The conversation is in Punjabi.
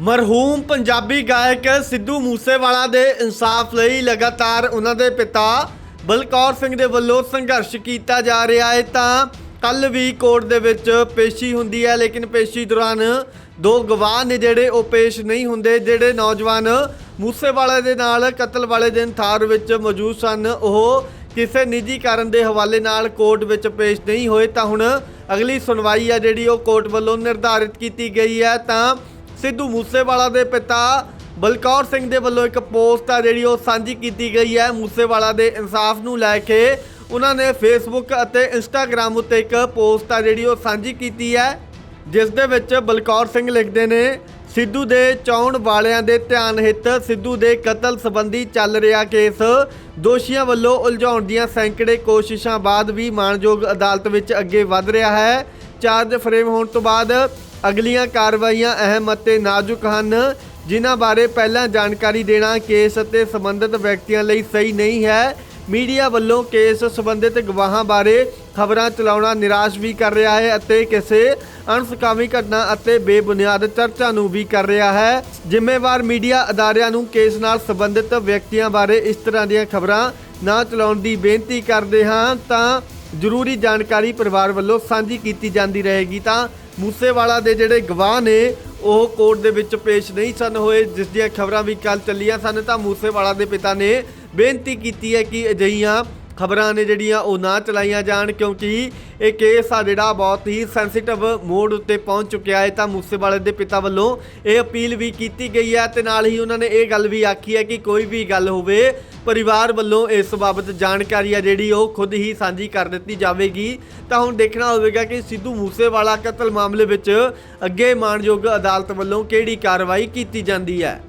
ਮਰਹੂਮ ਪੰਜਾਬੀ ਗਾਇਕ ਸਿੱਧੂ ਮੂਸੇਵਾਲਾ ਦੇ ਇਨਸਾਫ ਲਈ ਲਗਾਤਾਰ ਉਹਨਾਂ ਦੇ ਪਿਤਾ ਬਲਕੌਰ ਸਿੰਘ ਦੇ ਵੱਲੋਂ ਸੰਘਰਸ਼ ਕੀਤਾ ਜਾ ਰਿਹਾ ਹੈ ਤਾਂ ਕੱਲ ਵੀ ਕੋਰਟ ਦੇ ਵਿੱਚ ਪੇਸ਼ੀ ਹੁੰਦੀ ਹੈ, ਲੇਕਿਨ ਪੇਸ਼ੀ ਦੌਰਾਨ ਦੋ ਗਵਾਹ ਨੇ ਜਿਹੜੇ ਉਹ ਪੇਸ਼ ਨਹੀਂ ਹੁੰਦੇ, ਜਿਹੜੇ ਨੌਜਵਾਨ ਮੂਸੇਵਾਲੇ ਦੇ ਨਾਲ ਕਤਲ ਵਾਲੇ ਦਿਨ ਥਾਰ ਵਿੱਚ ਮੌਜੂਦ ਸਨ, ਉਹ ਕਿਸੇ ਨਿੱਜੀ ਕਾਰਨ ਦੇ ਹਵਾਲੇ ਨਾਲ ਕੋਰਟ ਵਿੱਚ ਪੇਸ਼ ਨਹੀਂ ਹੋਏ ਤਾਂ ਹੁਣ ਅਗਲੀ ਸੁਣਵਾਈ ਹੈ ਜਿਹੜੀ ਉਹ ਕੋਰਟ ਵੱਲੋਂ ਨਿਰਧਾਰਿਤ ਕੀਤੀ ਗਈ ਹੈ ਤਾਂ ਸਿੱਧੂ ਮੂਸੇਵਾਲਾ ਦੇ ਪਿਤਾ ਬਲਕੌਰ ਸਿੰਘ ਦੇ ਵੱਲੋਂ ਇੱਕ ਪੋਸਟ ਆ ਜਿਹੜੀ ਉਹ ਸਾਂਝੀ ਕੀਤੀ ਗਈ ਹੈ। ਮੂਸੇਵਾਲਾ ਦੇ ਇਨਸਾਫ ਨੂੰ ਲੈ ਕੇ ਉਹਨਾਂ ਨੇ ਫੇਸਬੁੱਕ ਅਤੇ ਇੰਸਟਾਗ੍ਰam ਉੱਤੇ ਇੱਕ ਪੋਸਟ ਆ ਜਿਹੜੀ ਉਹ ਸਾਂਝੀ ਕੀਤੀ ਹੈ, ਜਿਸ ਦੇ ਵਿੱਚ ਬਲਕੌਰ ਸਿੰਘ ਲਿਖਦੇ ਨੇ, ਸਿੱਧੂ ਦੇ ਚੌਣ ਵਾਲਿਆਂ ਦੇ ਧਿਆਨ ਹਿੱਤ, ਸਿੱਧੂ ਦੇ ਕਤਲ ਸੰਬੰਧੀ ਚੱਲ ਰਿਹਾ ਕੇਸ, ਦੋਸ਼ੀਆਂ ਵੱਲੋਂ ਉਲਝਾਉਣ ਦੀਆਂ ਸੈਂਕੜੇ ਕੋਸ਼ਿਸ਼ਾਂ ਬਾਅਦ ਵੀ ਮਾਣਯੋਗ ਅਦਾਲਤ ਵਿੱਚ ਅੱਗੇ ਵਧ ਰਿਹਾ ਹੈ। ਚਾਰਜ ਫਰੇਮ ਹੋਣ ਤੋਂ ਬਾਅਦ ਅਗਲੀਆਂ ਕਾਰਵਾਈਆਂ ਅਹਿਮ ਅਤੇ ਨਾਜ਼ੁਕ ਹਨ, ਜਿਨ੍ਹਾਂ ਬਾਰੇ ਪਹਿਲਾਂ ਜਾਣਕਾਰੀ ਦੇਣਾ ਕੇਸ ਅਤੇ ਸੰਬੰਧਿਤ ਵਿਅਕਤੀਆਂ ਲਈ ਸਹੀ ਨਹੀਂ ਹੈ। ਮੀਡੀਆ ਵੱਲੋਂ ਕੇਸ ਸੰਬੰਧਿਤ ਗਵਾਹਾਂ ਬਾਰੇ ਖਬਰਾਂ ਚਲਾਉਣਾ ਨਿਰਾਸ਼ ਵੀ ਕਰ ਰਿਹਾ ਹੈ ਅਤੇ ਕਿਸੇ ਅਣਸੁਖਾਵੀ ਘਟਨਾ ਅਤੇ ਬੇਬੁਨਿਆਦ ਚਰਚਾ ਨੂੰ ਵੀ ਕਰ ਰਿਹਾ ਹੈ। ਜ਼ਿੰਮੇਵਾਰ ਮੀਡੀਆ ਅਦਾਰਿਆਂ ਨੂੰ ਕੇਸ ਨਾਲ ਸੰਬੰਧਿਤ ਵਿਅਕਤੀਆਂ ਬਾਰੇ ਇਸ ਤਰ੍ਹਾਂ ਦੀਆਂ ਖਬਰਾਂ ਨਾ ਚਲਾਉਣ ਦੀ ਬੇਨਤੀ ਕਰਦੇ ਹਾਂ ਤਾਂ ਜ਼ਰੂਰੀ ਜਾਣਕਾਰੀ ਪਰਿਵਾਰ ਵੱਲੋਂ ਸਾਂਝੀ ਕੀਤੀ ਜਾਂਦੀ ਰਹੇਗੀ ਤਾਂ ਮੂਸੇਵਾਲਾ ਦੇ ਜਿਹੜੇ ਗਵਾਹ ਨੇ, ਉਹ ਕੋਰਟ ਦੇ ਵਿੱਚ ਪੇਸ਼ ਨਹੀਂ ਸਨ ਹੋਏ। ਜਿਸ ਦੀਆਂ ਖਬਰਾਂ ਵੀ ਕੱਲ ਚੱਲੀਆਂ ਸਨ ਤਾਂ ਮੂਸੇਵਾਲਾ ਦੇ ਪਿਤਾ ਨੇ ਬੇਨਤੀ ਕੀਤੀ ਹੈ ਕਿ ਅਜਿਹੀਆਂ ਖਬਰਾਂ ਨੇ ਜਿਹੜੀਆਂ ਉਹ ਨਾ ਚਲਾਈਆਂ ਜਾਣ, ਕਿਉਂਕਿ ਇਹ ਕੇਸ ਆ ਜਿਹੜਾ ਬਹੁਤ ਹੀ ਸੈਂਸਿਟਿਵ ਮੋਡ ਉੱਤੇ ਪਹੁੰਚ ਚੁੱਕਿਆ ਹੈ। ਤਾਂ ਮੂਸੇਵਾਲੇ ਦੇ ਪਿਤਾ ਵੱਲੋਂ ਇਹ ਅਪੀਲ ਵੀ ਕੀਤੀ ਗਈ ਹੈ ਤੇ ਨਾਲ ਹੀ ਉਹਨਾਂ ਨੇ ਇਹ ਗੱਲ ਵੀ ਆਖੀ ਹੈ ਕਿ ਕੋਈ ਵੀ ਗੱਲ ਹੋਵੇ, ਪਰਿਵਾਰ ਵੱਲੋਂ ਇਸ ਬਾਬਤ ਜਾਣਕਾਰੀ ਆ ਜਿਹੜੀ ਉਹ ਖੁਦ ਹੀ ਸਾਂਝੀ ਕਰ ਦਿੱਤੀ ਜਾਵੇਗੀ। ਤਾਂ ਹੁਣ ਦੇਖਣਾ ਹੋਵੇਗਾ ਕਿ ਸਿੱਧੂ ਮੂਸੇਵਾਲਾ ਕਤਲ ਮਾਮਲੇ ਵਿੱਚ ਅੱਗੇ ਮਾਣਯੋਗ ਅਦਾਲਤ ਵੱਲੋਂ ਕਿਹੜੀ ਕਾਰਵਾਈ ਕੀਤੀ ਜਾਂਦੀ ਹੈ।